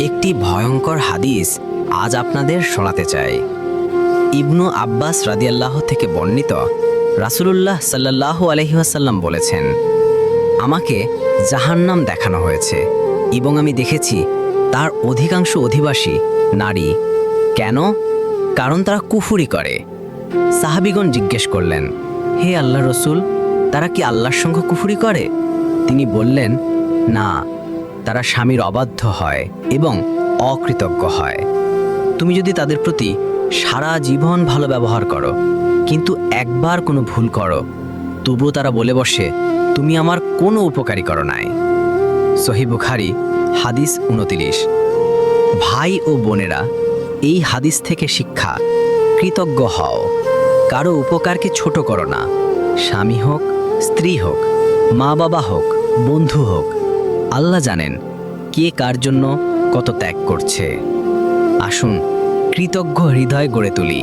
একটি ভয়ঙ্কর হাদিস আজ আপনাদের শোনাতে চাই। ইবনু আব্বাস রাদিয়াল্লাহ থেকে বর্ণিত রাসূলুল্লাহ সাল্লাল্লাহু আলহিহাসাল্লাম বলেছেন, আমাকে জাহান্নাম দেখানো হয়েছে এবং আমি দেখেছি তার অধিকাংশ অধিবাসী নারী। কেন? কারণ তারা কুফুরি করে। সাহাবিগণ জিজ্ঞেস করলেন, হে আল্লাহ রসুল, তারা কি আল্লাহর সঙ্গে কুফুরি করে? তিনি বললেন, না। তারা স্বামীর অবাধ্য হয় এবং অকৃতজ্ঞ হয়। তুমি যদি তাদের প্রতি সারা জীবন ভালো ব্যবহার করো, কিন্তু একবার কোনো ভুল করো, তবুও তারা বলে বসে, তুমি আমার কোনো উপকারী করো নাই। সহি বুখারি, হাদিস উনতিরিশ। ভাই ও বোনেরা, এই হাদিস থেকে শিক্ষা, কৃতজ্ঞ হও। কারও উপকারকে ছোট করো না। স্বামী হোক, স্ত্রী হোক মা বাবা হোক, বন্ধু হোক আল্লাহ জানেন কে কার জন্য কত ত্যাগ করছে। আসুন কৃতজ্ঞ হৃদয় গড়ে তুলি।